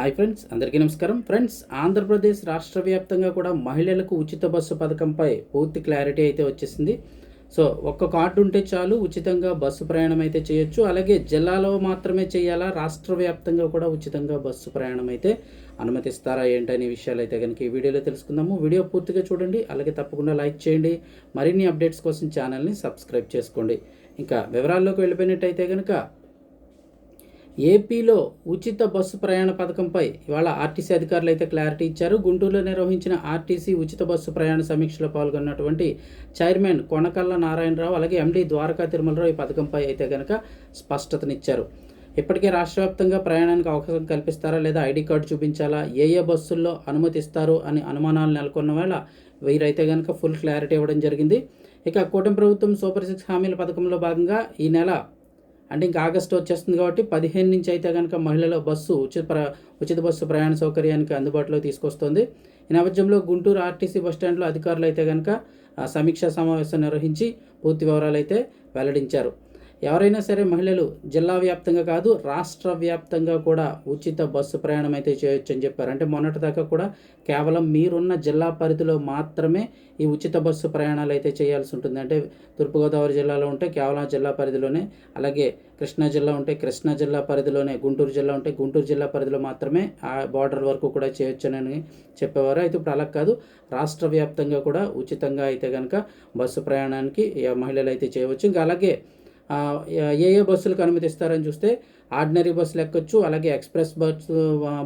Hi friends అందరికీ నమస్కారం. Friends Andhra Pradesh రాష్ట్ర వ్యాప్తంగా కూడా మహిళలకు ఉచిత బస్సు పథకంపై పూర్తి క్లారిటీ అయితే వచ్చేసింది. సో ఒక్క కార్డు ఉంటే చాలు ఉచితంగా బస్సు ప్రయాణం అయితే చేయొచ్చు. అలాగే జిల్లాలో మాత్రమే చేయాలా రాష్ట్ర వ్యాప్తంగా కూడా ఉచితంగా బస్సు ప్రయాణం అయితే అనుమతిస్తారా ఏంటనే విషయాలు అయితే కనుక ఈ వీడియోలో తెలుసుకుందాము. వీడియో పూర్తిగా చూడండి అలాగే తప్పకుండా లైక్ చేయండి. మరిన్ని అప్డేట్స్ కోసం ఛానల్ని సబ్స్క్రైబ్ చేసుకోండి. ఇంకా వివరాల్లోకి వెళ్ళిపోయినట్టయితే కనుక ఏపీలో ఉచిత బస్సు ప్రయాణ పథకంపై ఇవాళ ఆర్టీసీ అధికారులు అయితే క్లారిటీ ఇచ్చారు. గుంటూరులో నిర్వహించిన ఆర్టీసీ ఉచిత బస్సు ప్రయాణ సమీక్షలో పాల్గొన్నటువంటి చైర్మన్ కొనకల్ల నారాయణరావు అలాగే ఎండీ ద్వారకా తిరుమలరావు ఈ పథకంపై అయితే కనుక స్పష్టతనిచ్చారు. ఇప్పటికే రాష్ట్ర వ్యాప్తంగా ప్రయాణానికి అవకాశం కల్పిస్తారా లేదా ఐడి కార్డు చూపించాలా? ఏ ఏ బస్సుల్లో అనుమతిస్తారు అని అనుమానాలు నెలకొన్న వేళ వీరైతే కనుక ఫుల్ క్లారిటీ ఇవ్వడం జరిగింది. ఇక కూటమి ప్రభుత్వం సూపర్ సిక్స్ హామీల పథకంలో భాగంగా ఈ నెల అంటే ఇంకా ఆగస్టు వచ్చేస్తుంది కాబట్టి పదిహేను నుంచి అయితే కనుక మహిళల బస్సు ఉచిత ప్ర ఉచిత బస్సు ప్రయాణ సౌకర్యానికి అందుబాటులో తీసుకొస్తుంది. ఈ నేపథ్యంలో గుంటూరు ఆర్టీసీ బస్టాండ్లో అధికారులు అయితే కనుక సమీక్షా సమావేశం నిర్వహించి పూర్తి వివరాలు అయితే వెల్లడించారు. ఎవరైనా సరే మహిళలు జిల్లా వ్యాప్తంగా కాదు రాష్ట్ర వ్యాప్తంగా కూడా ఉచిత బస్సు ప్రయాణం అయితే చేయొచ్చు అని చెప్పారు. అంటే మొన్నటిదాకా కూడా కేవలం మీరున్న జిల్లా పరిధిలో మాత్రమే ఈ ఉచిత బస్సు ప్రయాణాలు అయితే చేయాల్సి ఉంటుంది. అంటే తూర్పుగోదావరి జిల్లాలో ఉంటే కేవలం జిల్లా పరిధిలోనే అలాగే కృష్ణా జిల్లా ఉంటే కృష్ణా జిల్లా పరిధిలోనే గుంటూరు జిల్లా ఉంటే గుంటూరు జిల్లా పరిధిలో మాత్రమే ఆ బార్డర్ వరకు కూడా చేయొచ్చని చెప్పేవారు. అయితే ఇప్పుడు అలా కాదు రాష్ట్ర వ్యాప్తంగా కూడా ఉచితంగా అయితే కనుక బస్సు ప్రయాణానికి మహిళలు అయితే చేయవచ్చు. ఇంకా అలాగే ఏ ఏ బస్సులకు అనుమతిస్తారని చూస్తే ఆర్డినరీ బస్సులు ఎక్కొచ్చు అలాగే ఎక్స్ప్రెస్ బస్సు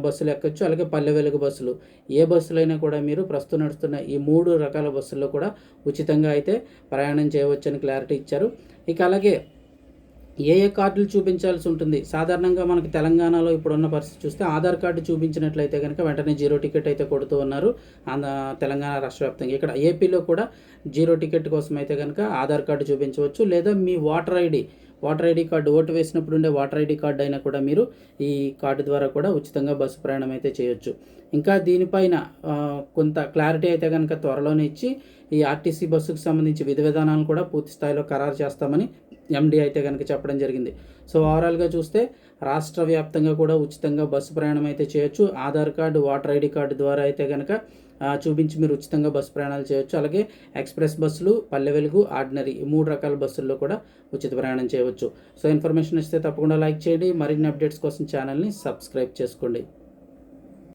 బస్సులు ఎక్కొచ్చు అలాగే పల్లె వెలుగు బస్సులు. ఏ బస్సులైనా కూడా మీరు ప్రస్తుతం నడుస్తున్న ఈ మూడు రకాల బస్సుల్లో కూడా ఉచితంగా అయితే ప్రయాణం చేయవచ్చని క్లారిటీ ఇచ్చారు. ఇక అలాగే ఏ ఏ కార్డులు చూపించాల్సి ఉంటుంది? సాధారణంగా మనకి తెలంగాణలో ఇప్పుడున్న పరిస్థితి చూస్తే ఆధార్ కార్డు చూపించినట్లయితే కనుక వెంటనే జీరో టికెట్ అయితే కొడుతూ ఉన్నారు. ఆంధ్ర తెలంగాణ రాష్ట్ర వ్యాప్తంగా ఇక్కడ ఏపీలో కూడా జీరో టికెట్ కోసం అయితే కనుక ఆధార్ కార్డు చూపించవచ్చు. లేదా మీ voter ID voter ID card vote వేసినప్పుడు ఉండే ఓటర్ ఐడి కార్డు అయినా కూడా మీరు ఈ కార్డు ద్వారా కూడా ఉచితంగా బస్సు ప్రయాణం అయితే చేయొచ్చు. ఇంకా దీనిపైన కొంత క్లారిటీ అయితే కనుక త్వరలోనే ఇచ్చి ఈ ఆర్టీసీ బస్సుకు సంబంధించి విధి విధానాలను కూడా పూర్తి స్థాయిలో ఖరారు చేస్తామని ఎండి అయితే కనుక చెప్పడం జరిగింది. సో ఓవరాల్గా చూస్తే రాష్ట్ర వ్యాప్తంగా కూడా ఉచితంగా బస్సు ప్రయాణం అయితే చేయొచ్చు. Aadhaar card voter ID card ద్వారా అయితే కనుక చూపించి మీరు ఉచితంగా బస్సు ప్రయాణాలు చేయొచ్చు. అలాగే ఎక్స్ప్రెస్ బస్సులు పల్లె వెలుగు ఆర్డినరీ ఈ మూడు రకాల బస్సుల్లో కూడా ఉచిత ప్రయాణం చేయవచ్చు. సో ఇన్ఫర్మేషన్ ఇస్తే తప్పకుండా లైక్ చేయండి. మరిన్ని అప్డేట్స్ కోసం ఛానల్ని సబ్స్క్రైబ్ చేసుకోండి.